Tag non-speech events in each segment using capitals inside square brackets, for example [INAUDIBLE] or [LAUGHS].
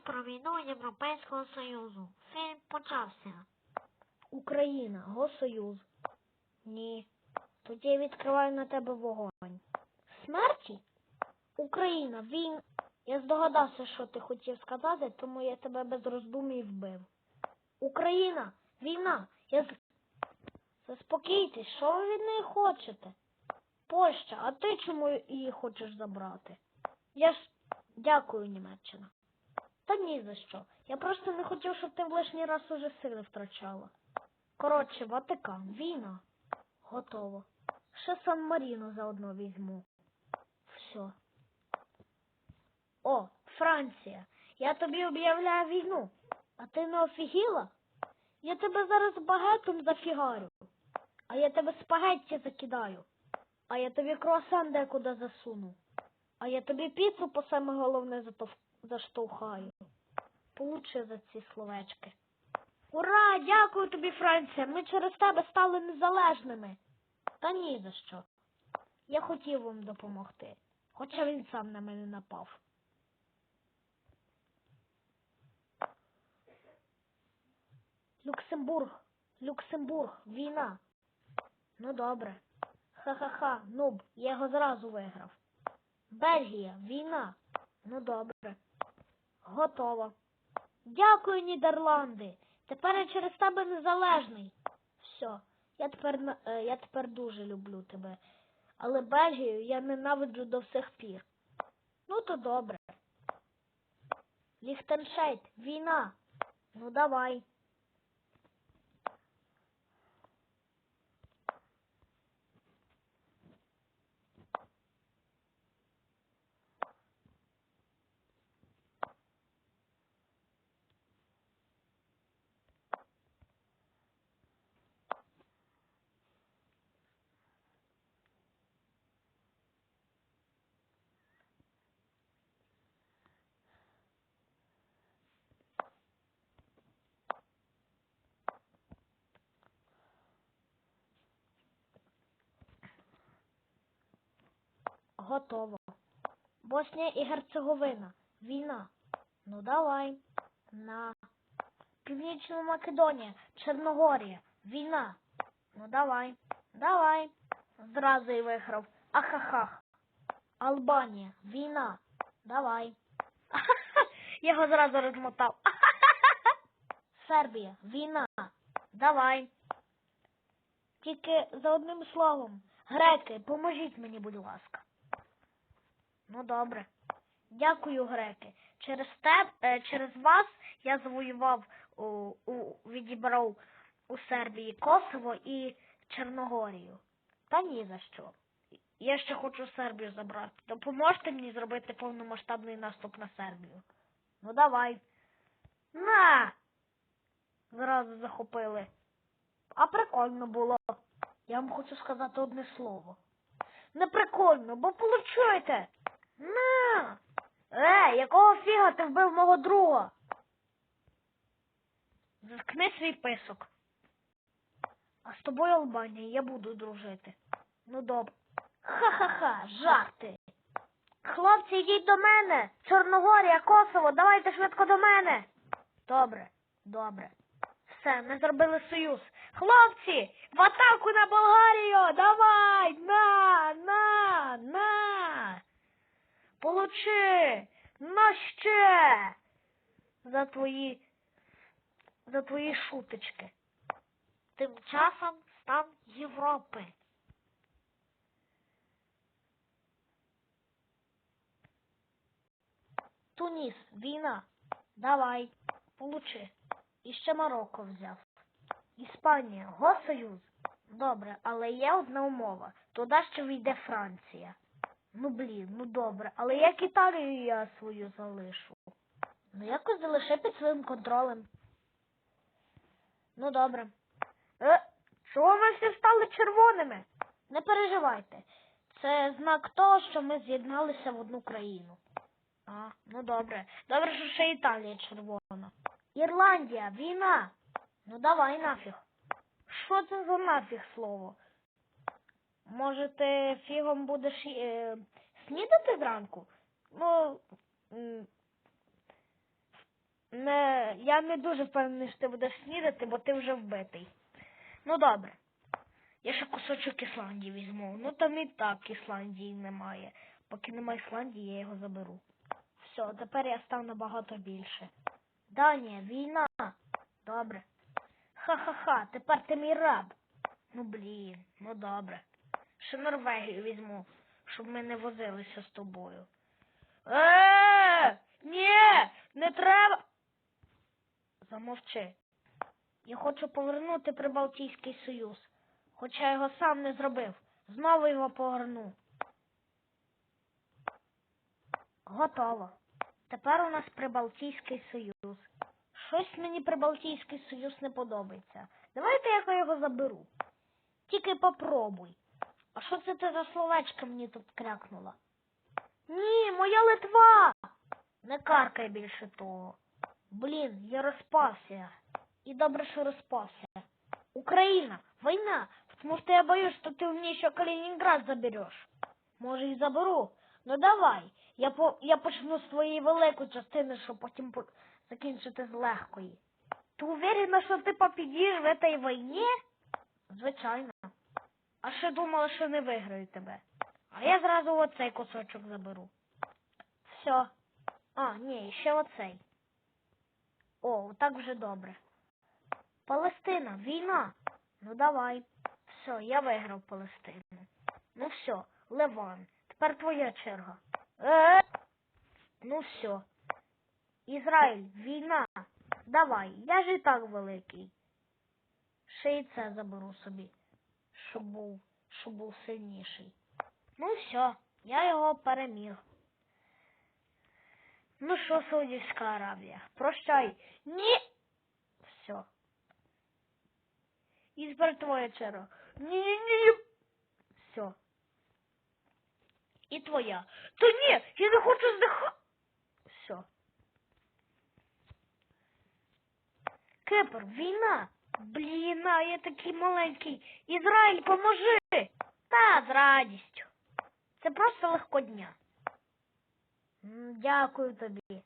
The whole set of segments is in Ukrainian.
про війну Європейського Союзу. Фільм почався. Україна, Госсоюз. Ні. Тоді я відкриваю на тебе вогонь. Смерті? Україна, він. Я здогадався, що ти хотів сказати, тому я тебе без роздумій вбив. Україна, війна. Я. Заспокійтесь, що ви від неї хочете? Польща, а ти чому її хочеш забрати? Я ж дякую, Німеччина. Та ні за що. Я просто не хотів, щоб ти в лишній раз уже сили втрачала. Коротше, Ватикан, війна. Готово. Ще Сан Маріно заодно візьму. Все. О, Франція. Я тобі об'являю війну. А ти не офігіла? Я тебе зараз багетом зафігарю. А я тебе спагетті закидаю. А я тобі круасан декуди засуну. А я тобі піцу по саме головне затов... заштовхаю. Получи за ці словечки. Ура! Дякую тобі, Франція! Ми через тебе стали незалежними. Та ні за що. Я хотів вам допомогти, хоча він сам на мене напав. Люксембург, Люксембург, війна. Ну добре. Ха-ха-ха, нуб, я його зразу виграв. Бельгія, війна. Ну добре. Готово. Дякую, Нідерланди. Тепер я через тебе незалежний. Все, я тепер е, я тепер дуже люблю тебе. Але Бельгію я ненавиджу до всіх пір. Ну то добре. Ліхтеншейт, війна. Ну давай. Готово. Боснія і Герцеговина. Війна. Ну давай. На. Північна Македонія. Чорногорія. Війна. Ну давай. Давай. Зразу виграв. Ахахах. Албанія. Війна. Давай. Я [LAUGHS] його зразу розмотав. [LAUGHS] Сербія. Війна. Давай. Тільки за одним словом. Греки, поможіть мені, будь ласка. Ну добре. Дякую, греки. Через те, е, через вас я завоював у, у відібрав у Сербії Косово і Чорногорію. Та ні за що. Я ще хочу Сербію забрати. Допоможете мені зробити повномасштабний наступ на Сербію? Ну давай. На! Зразу захопили. А прикольно було. Я вам хочу сказати одне слово. Не прикольно, бо получаєте. На! Е, якого фіга ти вбив мого друга? Заткни свій писок. А з тобою, Албанія, я буду дружити. Ну добре. Ха-ха-ха, жарти. Хлопці, йдіть до мене. Чорногорія, Косово, давайте швидко до мене. Добре, добре. Все, ми зробили союз. Хлопці, в атаку на Болгарію! Давай! На, на, на! Получи! На ще! За твої за твої шуточки. Тим часом стан Європи. Туніс, війна. Давай, получи. І ще Марокко взяв. Іспанія, Госсоюз. Добре, але є одна умова. Туди ще війде Франція. Ну блін, ну добре, але як Італію я свою залишу? Ну якось залиши під своїм контролем. Ну добре. Е, чого ви всі стали червоними? Не переживайте. Це знак того, що ми з'єдналися в одну країну. А, ну добре. Добре, що ще Італія червона. Ірландія, війна. Ну давай нафіг. Що це за нафіг слово? Може, ти фігом будеш е, снідати зранку? Ну, не, я не дуже впевнений, що ти будеш снідати, бо ти вже вбитий. Ну добре. Я ще кусочок Ісландії візьму. Ну там і так Ісландії немає. Поки немає Ісландії, я його заберу. Все, тепер я став набагато більше. Данія, війна. Добре. Ха-ха-ха, тепер ти мій раб. Ну блін, ну добре. Ще Норвегію візьму, щоб ми не возилися з тобою. Е, ні, не треба. Замовчи. Я хочу повернути Прибалтійський Союз, хоча його сам не зробив. Знову його поверну. Готово. Тепер у нас Прибалтійський Союз. Щось мені Прибалтійський Союз не подобається. Давайте я його заберу. Тільки попробуй. Що це ти за словечко мені тут крякнула? Ні, моя Литва. Не каркай більше того. Блін, я розпався. І добре, що розпався. Україна, війна. Потому что я боюсь, что ты у меня еще Калининград заберешь. Може, і заберу. Ну давай. Я по я почну з твоєї великої частини, щоб потім по- закінчити з легкої. Ти уверена, що ти побідіш в цій війні? Звичайно. А ще думала, що не виграю тебе. А я зразу оцей кусочок заберу. Все. А, ні, ще оцей. О, так вже добре. Палестина, війна. Ну давай. Все, я виграв Палестину. Ну все, Ливан. Тепер твоя черга. Е? Ну все. Ізраїль, війна. Давай, я ж і так великий. Ще й це заберу собі, щоб був, щоб був сильніший. Ну все, я його переміг. Ну що, Саудівська Аравія, прощай. Ні. Все. І тепер твоя черга. Ні-ні-ні. Все. І твоя. Та ні, я не хочу здихати. Все. Кипр, війна. Блін, а я такий маленький. Ізраїль, поможи. Та, з радістю. Це просто легкодня. М, Дякую тобі.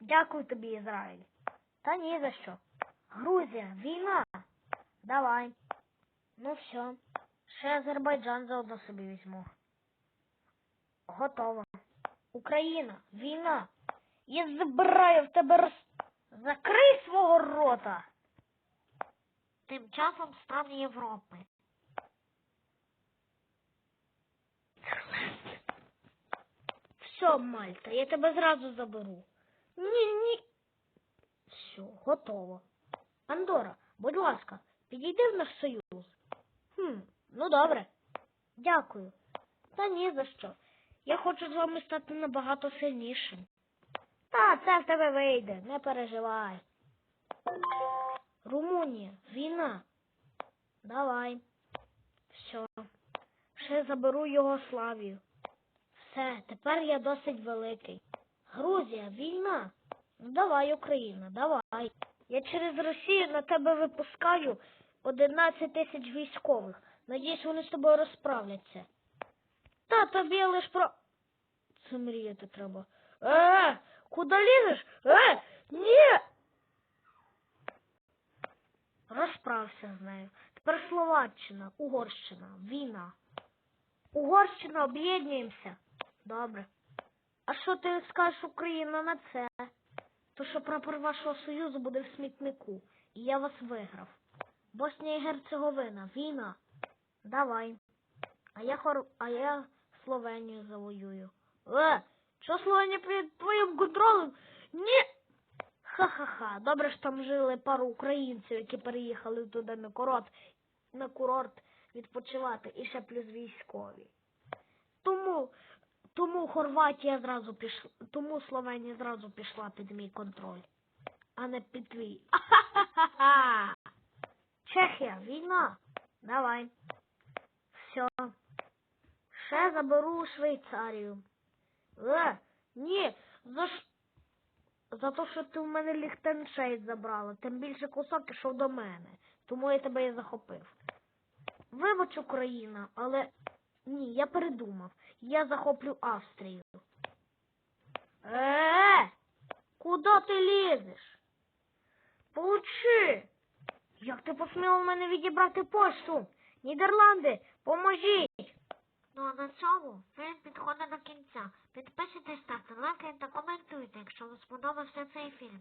Дякую тобі, Ізраїль. Та ні за що. Грузія, війна. Давай. Ну все. Ще Азербайджан заодно собі візьму. Готово. Україна, війна. Я забираю в тебе роз... Закрий свого рота. Тим часом стан Європи. Все, Мальта, я тебе зразу заберу. Ні, ні. Все, готово. Андора, будь ласка, підійди в наш союз. Хм, ну добре. Дякую. Та ні за що. Я хочу з вами стати набагато сильнішим. Та, це в тебе вийде, не переживай. Румунія, війна. Давай. Все. Ще заберу Югославію. Все, тепер я досить великий. Грузія, війна. Ну давай, Україна, давай. Я через Росію на тебе випускаю 11 тисяч військових. Надіюсь, вони з тобою розправляться. Та тобі лиш про. Це мріяти треба. Е, куди лізеш? Е, ні. Розправся з нею. Тепер Словаччина, Угорщина, війна. Угорщина, об'єднуємося. Добре. А що ти скажеш Україна на це? То що прапор вашого союзу буде в смітнику, і я вас виграв. Боснія і Герцеговина, війна. Давай. А я хор... а я Словенію завоюю. Е, що Словенія під твоїм контролем? Ні. Ха-ха-ха. Добре ж там жили пару українців, які переїхали туди на курорт, на курорт відпочивати, і ще плюс військові. Тому, тому Хорватія зразу пішла, тому Словенія зразу пішла під мій контроль, а не під твій. Ахахаха! Чехія, війна. Давай. Все. Ще заберу Швейцарію. Е, ні, за ш... За те, що ти в мене Ліхтеншейн забрала, тим більше кусок ішов до мене, тому я тебе і захопив. Вибач, Україна, але ні, я передумав. Я захоплю Австрію. Е, куди? ти лізеш? Получи! Як ти посміла в мене відібрати пошту? Нідерланди, поможіть! Ну а на цьому фільм підходить до кінця. Підписуйтесь, ставте лайки та коментуйте, якщо вам сподобався цей фільм.